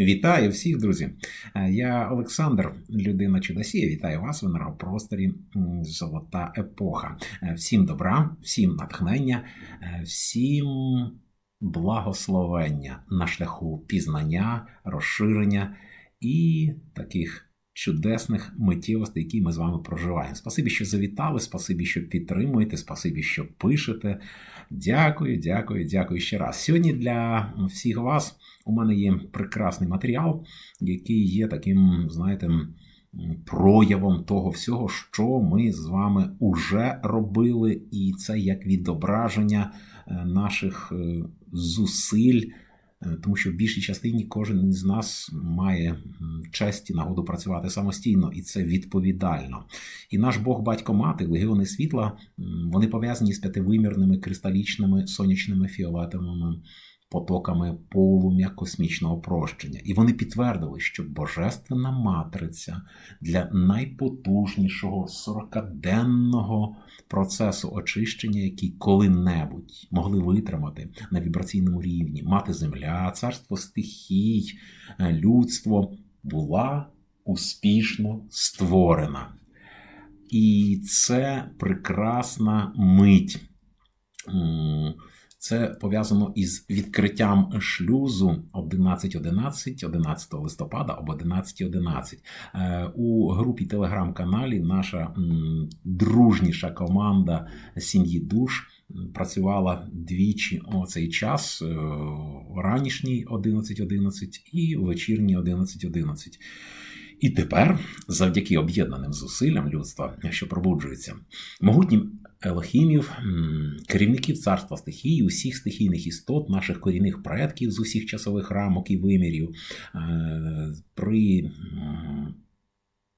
Вітаю всіх, друзі! Е, Я Олександр, людина чудосія. Вітаю вас в енергопросторі Золота епоха. Е, Всім добра, всім натхнення, е, всім благословення на шляху пізнання, розширення і таких чудесних миттєвостей, які ми з вами проживаємо. Спасибі, що завітали, спасибі, що підтримуєте, спасибі, що пишете. Дякую, дякую, дякую ще раз. Сьогодні для всіх вас у мене є прекрасний матеріал, який є таким, знаєте, проявом того всього, що ми з вами уже робили, і це як відображення е, наших е, зусиль. Е, Тому що в більшій частині кожен з нас має честь і нагоду працювати самостійно, і це відповідально. І наш Бог, батько мати, легіони світла, вони пов'язані з п'ятивимірними кристалічними сонячними фіолетовими потоками полум'я космічного прощення. І вони підтвердили, що божественна матриця для найпотужнішого 40-денного процесу очищення, який коли-небудь могли витримати на вібраційному рівні, мати земля, царство стихій, е, людство, була успішно створена. І це прекрасна мить. Це пов'язано із відкриттям шлюзу 11.11, 11 листопада об 11.11. Е, У групі телеграм-каналі наша дружніша команда сім'ї душ працювала двічі о цей час: е, ранішній 11.11 і вечірній 11.11. І тепер, завдяки об'єднаним зусиллям людства, що пробуджується, могутнім елохімів, керівників царства стихій, усіх стихійних істот, наших корінних предків з усіх часових рамок і вимірів, е, при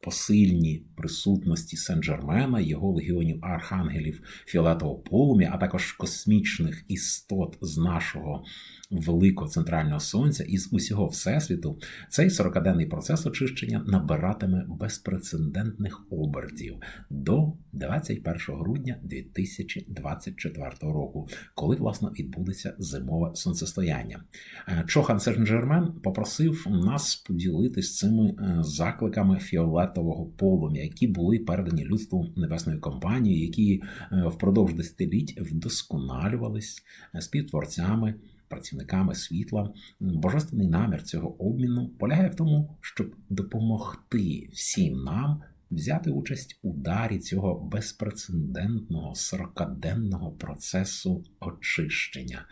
посильній присутності Сен-Джермена, його легіонів архангелів фіолетового полум'я, а також космічних істот з нашого великого центрального сонця із усього всесвіту, цей 40-денний процес очищення набиратиме безпрецедентних обертів до 21 грудня 2024 року, коли власне відбудеться зимове сонцестояння. Е, Чохан Сен-Джермен попросив нас поділитися цими е, закликами фіолетового полум'я, які були передані людству небесною компанією, які е, впродовж десятиліть вдосконалювались співтворцями. Працівниками світла божественний намір цього обміну полягає в тому, щоб допомогти всім нам взяти участь у дарі цього безпрецедентного 40-денного процесу очищення.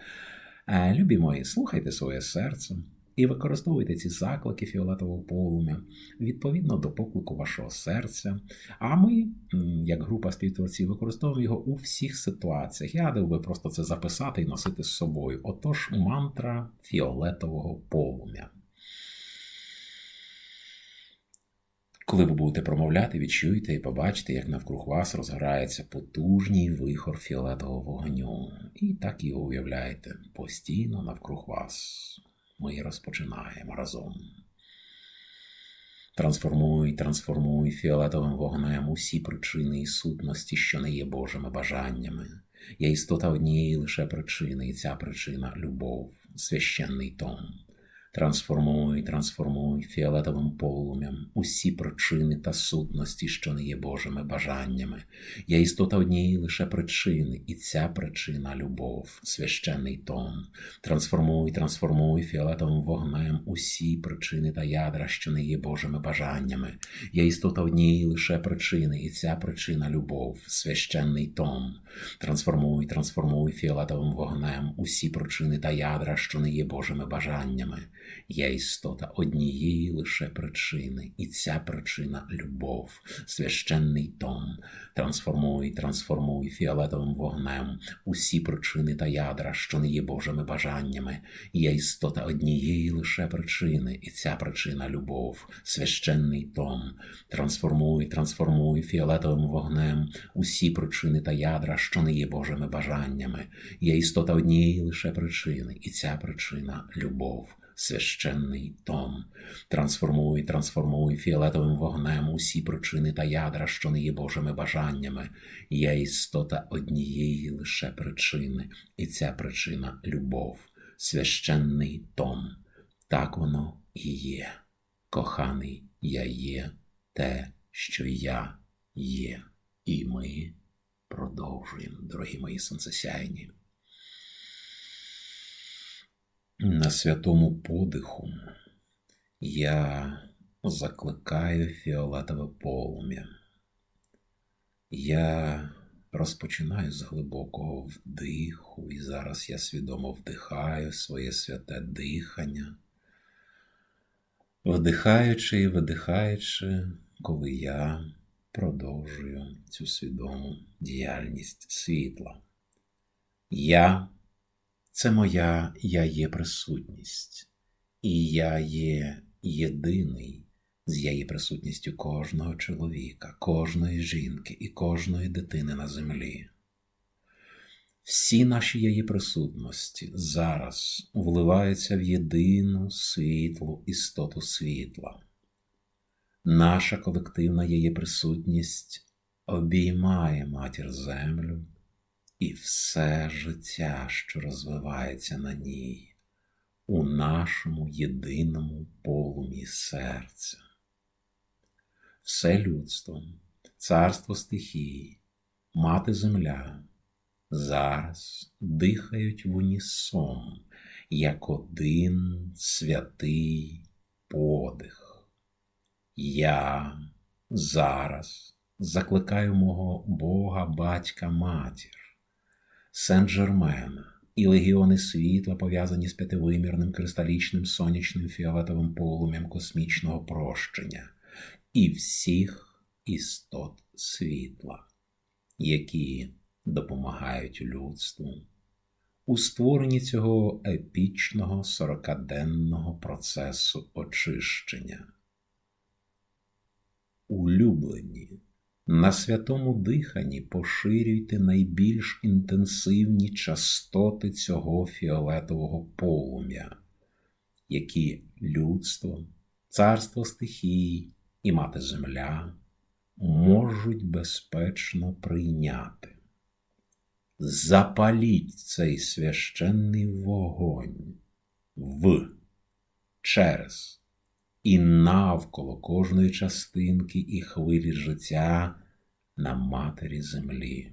Е, Любі мої, слухайте своє серце і використовуйте ці заклики фіолетового полум'я відповідно до поклику вашого серця. А ми, як група співтворців, використовуємо його у всіх ситуаціях. Я радив би просто це записати і носити з собою. Отож, мантра фіолетового полум'я. Коли ви будете промовляти, відчуйте і побачите, як навкруг вас розгорається потужний вихор фіолетового вогню. І так його уявляєте постійно навкруг вас. Ми розпочинаємо разом. Трансформуй, трансформуй фіолетовим вогнем усі причини і сутності, що не є Божими бажаннями. Є істота однієї лише причини, і ця причина любов, священний том. Трансформуй, трансформуй фіолетовим полум'ям усі причини та сутності, що не є Божими бажаннями. Є істота однієї лише причини, і ця причина любов, священний том. Трансформуй, трансформуй фіолетовим вогнем усі причини та ядра, що не є Божими бажаннями. Є істота однієї лише причини, і ця причина любов, священний том. Трансформуй, трансформуй фіолетовим вогнем усі причини та ядра, що не є Божими бажаннями. Є істота однієї лише причини, і ця причина любов, священний том. Трансформуй, трансформуй фіолетовим вогнем усі причини та ядра, що не є Божими бажаннями. Є істота однієї лише причини, і ця причина любов, священний том. Трансформуй, трансформуй фіолетовим вогнем усі причини та ядра, що не є Божими бажаннями. Є істота однієї лише причини, і ця причина любов. Священний том, трансформуй, трансформуй фіолетовим вогнем усі причини та ядра, що не є Божими бажаннями. Є істота однієї лише причини, і ця причина любов, священний том. Так воно і є. Коханий, я є те, що я є. І ми продовжуємо, дорогі мої сонцесяйні. На святому подиху я закликаю фіолетове полум'я. Я розпочинаю з глибокого вдиху, і зараз я свідомо вдихаю своє святе дихання, вдихаючи і видихаючи, коли я продовжую цю свідому діяльність світла. Я це моя я є присутність, і я є єдиний з її присутністю кожного чоловіка, кожної жінки і кожної дитини на землі. Всі наші її присутності зараз вливаються в єдину світлу істоту світла. Наша колективна її присутність обіймає матір землю і все життя, що розвивається на ній, у нашому єдиному полумі серця. Все людство, царство стихії, мати земля зараз дихають в унісон, як один святий подих. Я зараз закликаю мого Бога, батька, матір. Сен-Жермена і легіони світла, пов'язані з п'ятивимірним кристалічним сонячним фіолетовим полум'ям космічного прощення, і всіх істот світла, які допомагають людству у створенні цього епічного сорокаденного процесу очищення. Улюблені. На святому диханні поширюйте найбільш інтенсивні частоти цього фіолетового полум'я, які людство, царство стихій і мати земля можуть безпечно прийняти. Запаліть цей священний вогонь в, через і навколо кожної частинки і хвилі життя на матері землі.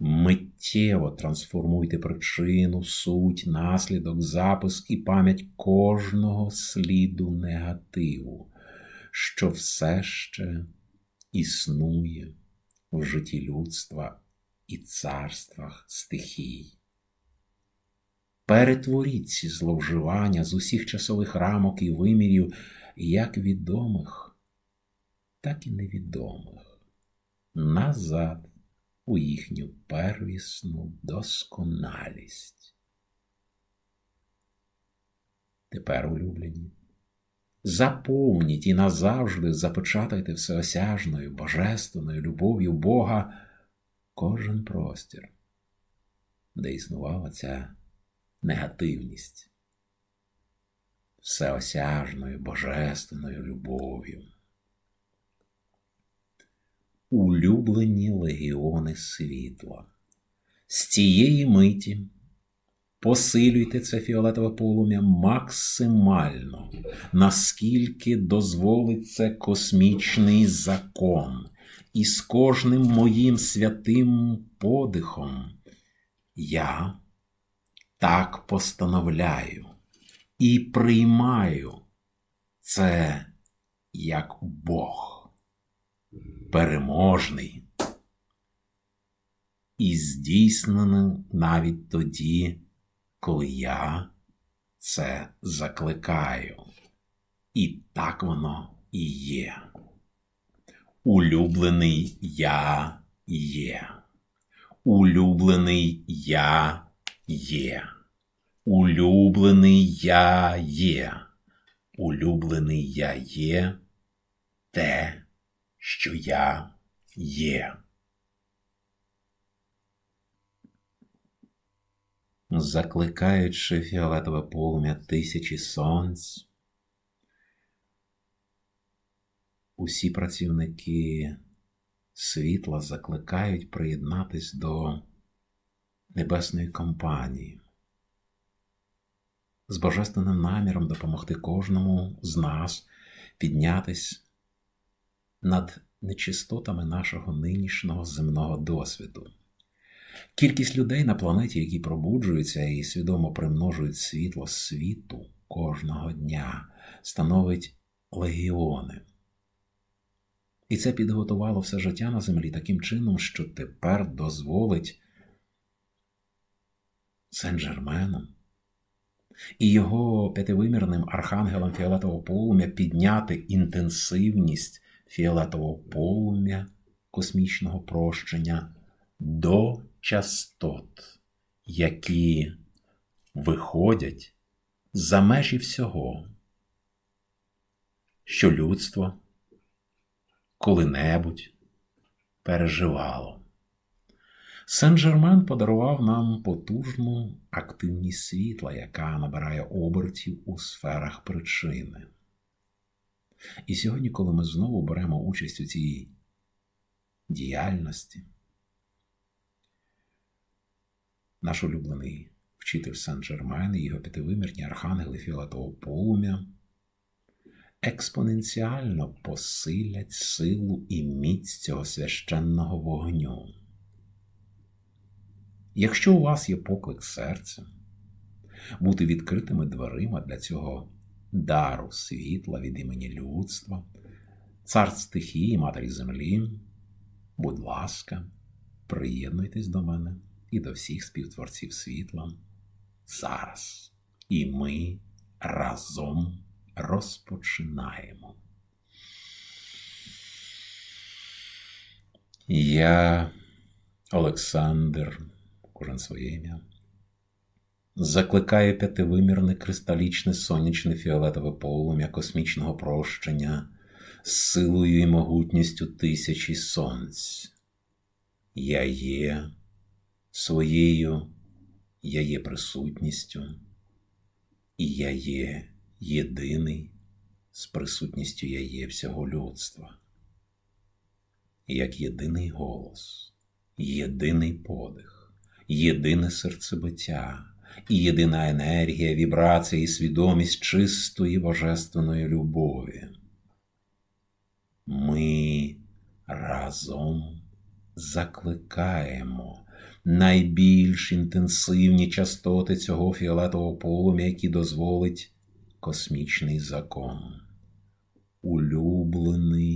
Миттєво трансформуйте причину, суть, наслідок, запис і пам'ять кожного сліду негативу, що все ще існує в житті людства і царствах стихій. Перетворіть ці зловживання з усіх часових рамок і вимірів, як відомих, так і невідомих, назад у їхню первісну досконалість. Тепер, улюблені, заповніть і назавжди запечатайте всеосяжною, божественною любов'ю Бога кожен простір, де існувала ця негативність, всеосяжною божественною любов'ю. Улюблені легіони світла. З цієї миті посилюйте це фіолетове полум'я максимально, наскільки дозволить це космічний закон, і з кожним моїм святим подихом я так постановляю і приймаю це як Бог, переможний і здійснений навіть тоді, коли я це закликаю. І так воно і є. Улюблений я є. Улюблений я є. Улюблений я є. Улюблений я є те, що я є. Закликаючи фіолетове полум'я тисячі сонць, усі працівники світла закликають приєднатись до небесної компанії, з божественним наміром допомогти кожному з нас піднятись над нечистотами нашого нинішнього земного досвіду. Кількість людей на планеті, які пробуджуються і свідомо примножують світло світу кожного дня, становить легіони. І це підготувало все життя на землі таким чином, що тепер дозволить Сен-Жермену і його п'ятивимірним архангелом фіолетового полум'я підняти інтенсивність фіолетового полум'я космічного прощення до частот, які виходять за межі всього, що людство коли-небудь переживало. Сен-Жермен подарував нам потужну активність світла, яка набирає обертів у сферах причини. І сьогодні, коли ми знову беремо участь у цій діяльності, наш улюблений вчитель Сен-Жермен і його п'ятивимірні архангели фіолетового полум'я експоненціально посилять силу і міць цього священного вогню. Якщо у вас є поклик серця, бути відкритими дверима для цього дару світла від імені людства, цар стихії, матері землі, будь ласка, приєднуйтесь до мене і до всіх співтворців світла зараз. І ми разом розпочинаємо. Я, Олександр, кожен своє ім'я, закликає п'ятивимірне кристалічне сонячне фіолетове полум'я космічного прощення з силою і могутністю тисячі сонць. Я є своєю, я є присутністю, і я є єдиний з присутністю я є всього людства, як єдиний голос, єдиний подих, єдине серцебиття і єдина енергія, вібрація і свідомість чистої божественної любові. Ми разом закликаємо найбільш інтенсивні частоти цього фіолетового полум'я, які дозволить космічний закон. Улюблений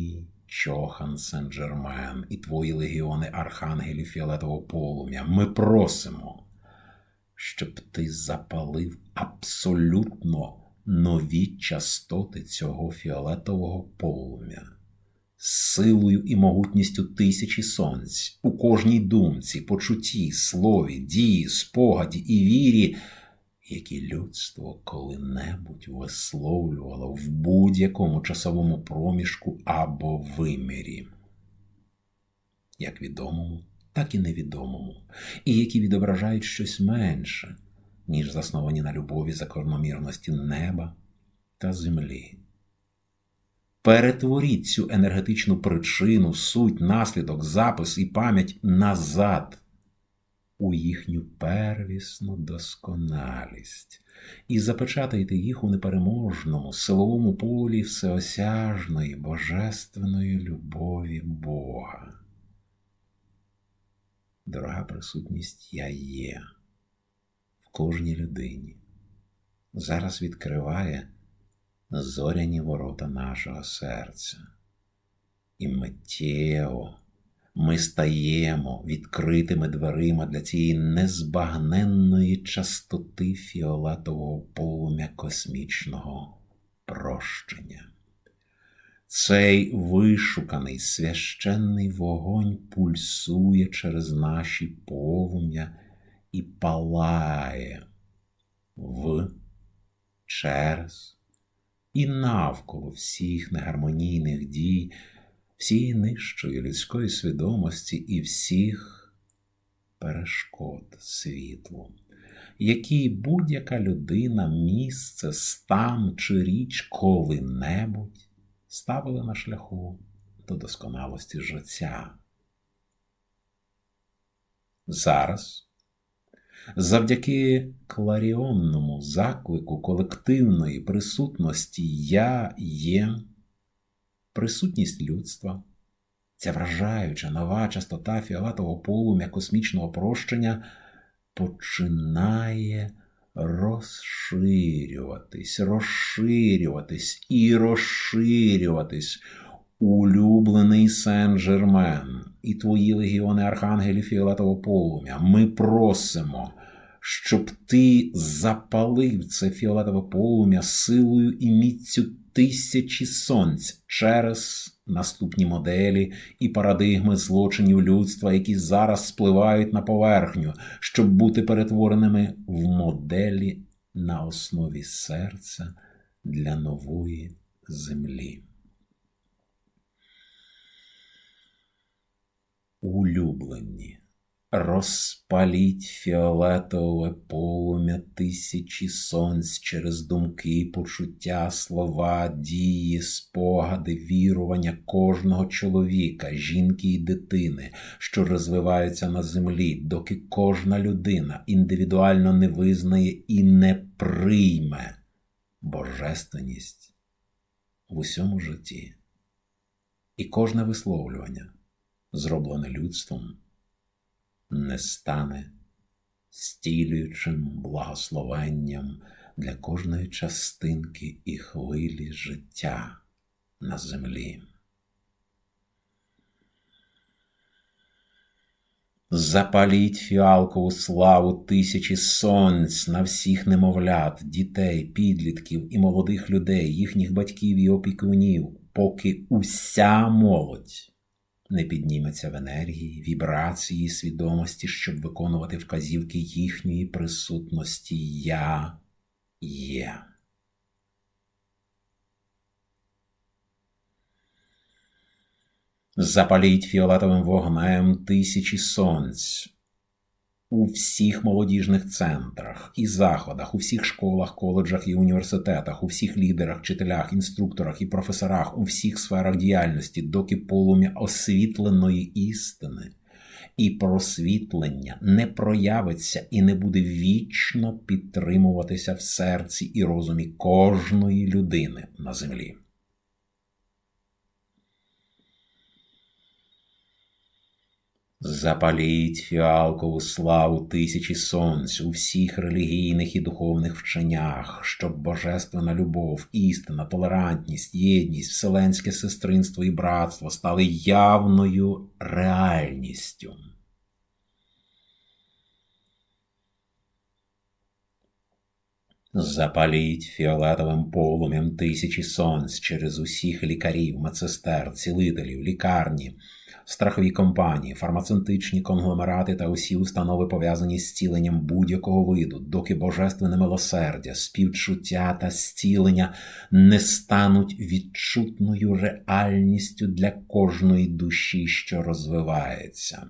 Чохан Сен-Джермен і твої легіони архангелів фіолетового полум'я. Ми просимо, щоб ти запалив абсолютно нові частоти цього фіолетового полум'я. Силою і могутністю тисячі сонць у кожній думці, почутті, слові, дії, спогаді і вірі які людство коли-небудь висловлювало в будь-якому часовому проміжку або вимірі, як відомому, так і невідомому, і які відображають щось менше, ніж засновані на любові закономірності неба та землі. Перетворіть цю енергетичну причину, суть, наслідок, запис і пам'ять назад у їхню первісну досконалість і запечатайте їх у непереможному силовому полі всеосяжної божественної любові Бога. Дорога присутність я є в кожній людині. Зараз відкриває зоряні ворота нашого серця і миттєво ми стаємо відкритими дверима для цієї незбагненної частоти фіолетового полум'я космічного прощення. Цей вишуканий священний вогонь пульсує через наші полум'я і палає в, через і навколо всіх негармонійних дій всієї нижчої людської свідомості і всіх перешкод світлу, які будь-яка людина, місце, стан чи річ коли-небудь ставили на шляху до досконалості життя. Зараз Завдяки кларіонному заклику колективної присутності я є присутність людства. Ця вражаюча нова частота фіолетового полум'я космічного прощення починає розширюватись, розширюватись і розширюватись. Улюблений Сен-Жермен і твої легіони архангелів фіолетового полум'я. Ми просимо, щоб ти запалив це фіолетове полум'я силою і міцю тисячі сонць через наступні моделі і парадигми злочинів людства, які зараз спливають на поверхню, щоб бути перетвореними в моделі на основі серця для нової землі. Улюблені. Розпаліть фіолетове полум'я тисячі сонць через думки, почуття, слова, дії, спогади, вірування кожного чоловіка, жінки і дитини, що розвиваються на землі, доки кожна людина індивідуально не визнає і не прийме божественність в усьому житті. І кожне висловлювання, зроблене людством не стане стілюючим благословенням для кожної частинки і хвилі життя на землі. Запаліть фіалкову славу тисячі сонць на всіх немовлят, дітей, підлітків і молодих людей, їхніх батьків і опікунів, поки уся молодь не підніметься в енергії, вібрації, свідомості, щоб виконувати вказівки їхньої присутності Я є. Запаліть фіолетовим вогнем тисячі сонць у всіх молодіжних центрах і заходах, у всіх школах, коледжах і університетах, у всіх лідерах, вчителях, інструкторах і професорах, у всіх сферах діяльності, доки полум'я освітленої істини і просвітлення не проявиться і не буде вічно підтримуватися в серці і розумі кожної людини на землі. Запаліть фіалкову славу тисячі сонць у всіх релігійних і духовних вченнях, щоб божественна любов, істина, толерантність, єдність, вселенське сестринство і братство стали явною реальністю. Запаліть фіолетовим полум'ям тисячі сонць через усіх лікарів, медсестер, цілителів, лікарні страхові компанії, фармацевтичні конгломерати та усі установи пов'язані з ціленням будь-якого виду, доки божественне милосердя, співчуття та зцілення не стануть відчутною реальністю для кожної душі, що розвивається.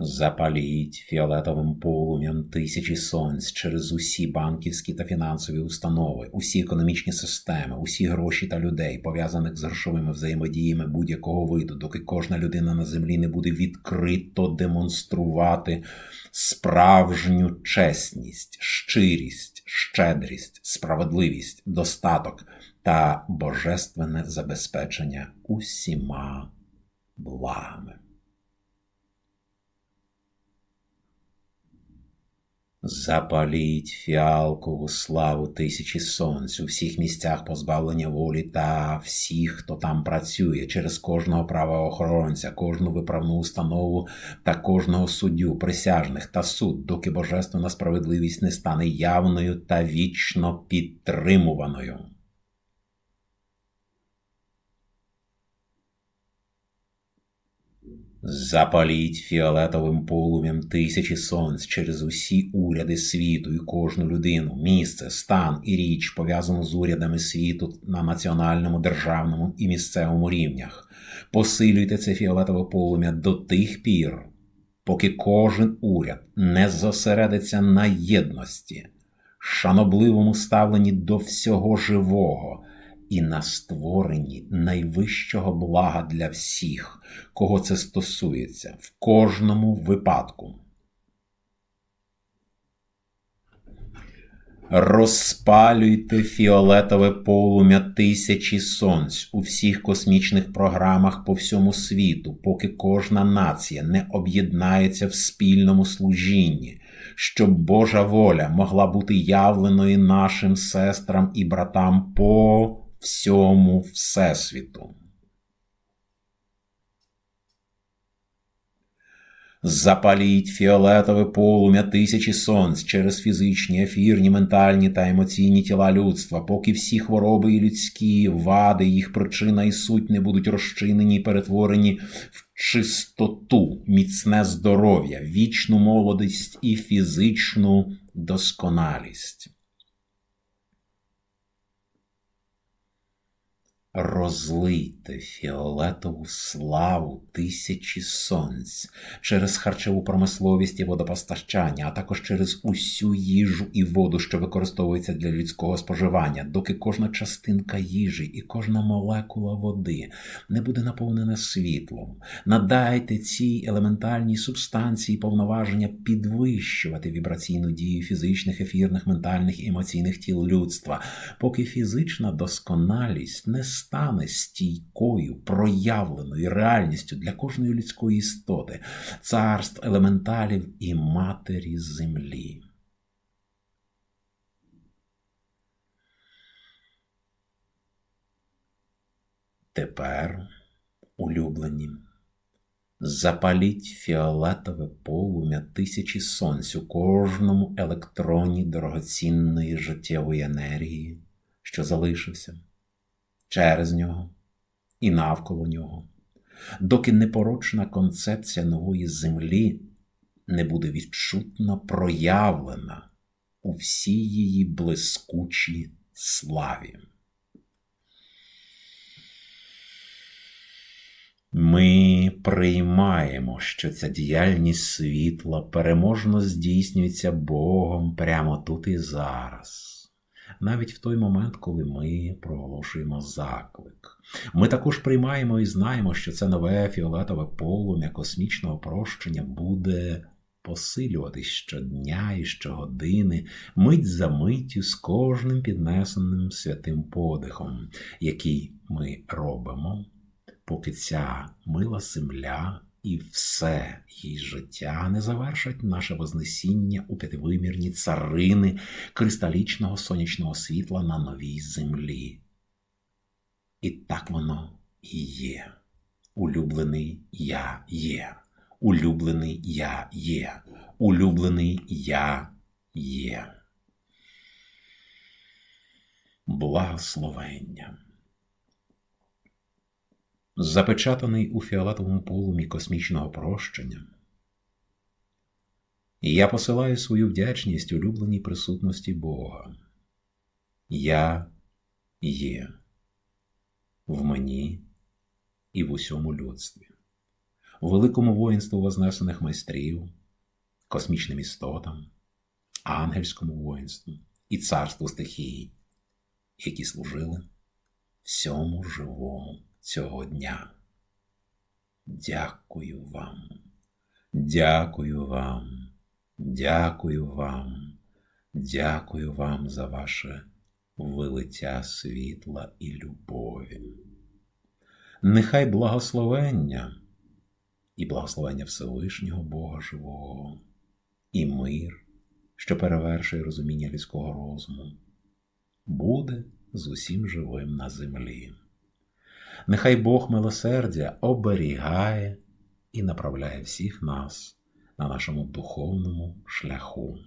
Запаліть фіолетовим полум'ям тисячі сонць через усі банківські та фінансові установи, усі економічні системи, усі гроші та людей, пов'язаних з грошовими взаємодіями будь-якого виду, доки кожна людина на землі не буде відкрито демонструвати справжню чесність, щирість, щедрість, справедливість, достаток та божественне забезпечення усіма благами. Запаліть фіалкову славу тисячі сонць у всіх місцях позбавлення волі та всіх, хто там працює, через кожного правоохоронця, кожну виправну установу та кожного суддю, присяжних та суд, доки божественна справедливість не стане явною та вічно підтримуваною. Запаліть фіолетовим полум'ям тисячі сонць через усі уряди світу і кожну людину, місце, стан і річ, пов'язану з урядами світу на національному, державному і місцевому рівнях. Посилюйте це фіолетове полум'я до тих пір, поки кожен уряд не зосередиться на єдності, шанобливому ставленні до всього живого і на створенні найвищого блага для всіх, кого це стосується, в кожному випадку. Розпалюйте фіолетове полум'я тисячі сонць у всіх космічних програмах по всьому світу, поки кожна нація не об'єднається в спільному служінні, щоб Божа воля могла бути явленою нашим сестрам і братам по всьому Всесвіту. Запаліть фіолетове полум'я тисячі сонць через фізичні, ефірні, ментальні та емоційні тіла людства, поки всі хвороби і людські вади, їх причина і суть не будуть розчинені і перетворені в чистоту, міцне здоров'я, вічну молодість і фізичну досконалість. Розлийте фіолетову славу тисячі сонць через харчову промисловість і водопостачання, а також через усю їжу і воду, що використовується для людського споживання, доки кожна частинка їжі і кожна молекула води не буде наповнена світлом. Надайте цій елементальній субстанції повноваження підвищувати вібраційну дію фізичних, ефірних, ментальних і емоційних тіл людства, поки фізична досконалість не стане стійкою, проявленою реальністю для кожної людської істоти, царств елементалів і матері землі. Тепер, улюблені, запаліть фіолетове полум'я тисячі сонць у кожному електроні дорогоцінної життєвої енергії, що залишився через нього і навколо нього, доки непорочна концепція нової землі не буде відчутно проявлена у всій її блискучій славі. Ми приймаємо, що ця діяльність світла переможно здійснюється Богом прямо тут і зараз навіть в той момент, коли ми проголошуємо заклик. Ми також приймаємо і знаємо, що це нове фіолетове полум'я космічного прощення буде посилюватись щодня і щогодини, мить за миттю з кожним піднесеним святим подихом, який ми робимо, поки ця мила земля і все її життя не завершать наше вознесіння у п'ятивимірні царини кристалічного сонячного світла на новій землі. І так воно і є. Улюблений я є. Улюблений я є. Улюблений я є. Благословення запечатаний у фіолетовому полумі космічного прощення. Я посилаю свою вдячність улюбленій присутності Бога. Я є в мені і в усьому людстві, великому воїнству вознесених майстрів, космічним істотам, ангельському воїнству і царству стихії, які служили всьому живому цього дня. Дякую вам, дякую вам, дякую вам, дякую вам за ваше вилиття світла і любові. Нехай благословення і благословення Всевишнього Бога Живого, і мир, що перевершує розуміння людського розуму, буде з усім живим на землі. Нехай Бог милосердя оберігає і направляє всіх нас на нашому духовному шляху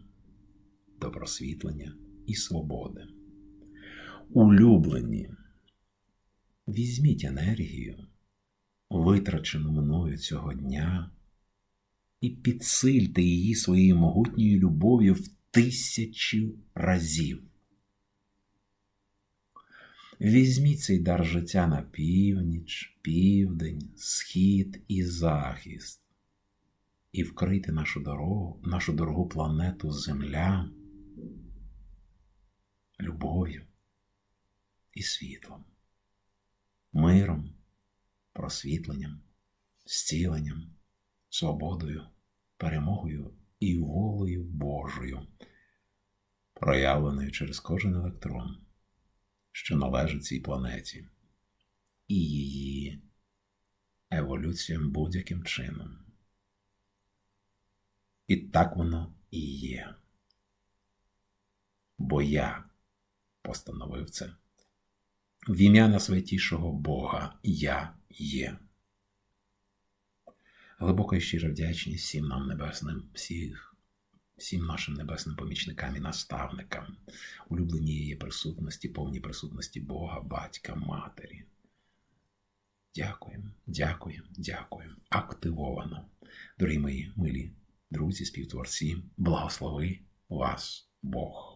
до просвітлення і свободи. Улюблені, візьміть енергію, витрачену мною цього дня, і підсильте її своєю могутньою любов'ю в тисячу разів. Візьміть цей дар життя на північ, південь, схід і захист, і вкрийте нашу дорогу, нашу дорогу планету Земля любов'ю і світлом. миром, просвітленням, зціленням, свободою, перемогою і волею Божою, проявленою через кожен електрон, що належить цій планеті, і її еволюціям будь-яким чином. І так воно і є. Бо я постановив це. В ім'я найсвятішого Бога я є. Глибока і щира вдячність всім нам небесним, всіх, всім нашим небесним помічникам і наставникам, улюблені її присутності, повній присутності Бога, батька, матері. Дякуємо, дякуємо, дякуємо. Активовано. Дорогі мої милі друзі, співтворці, благослови вас Бог.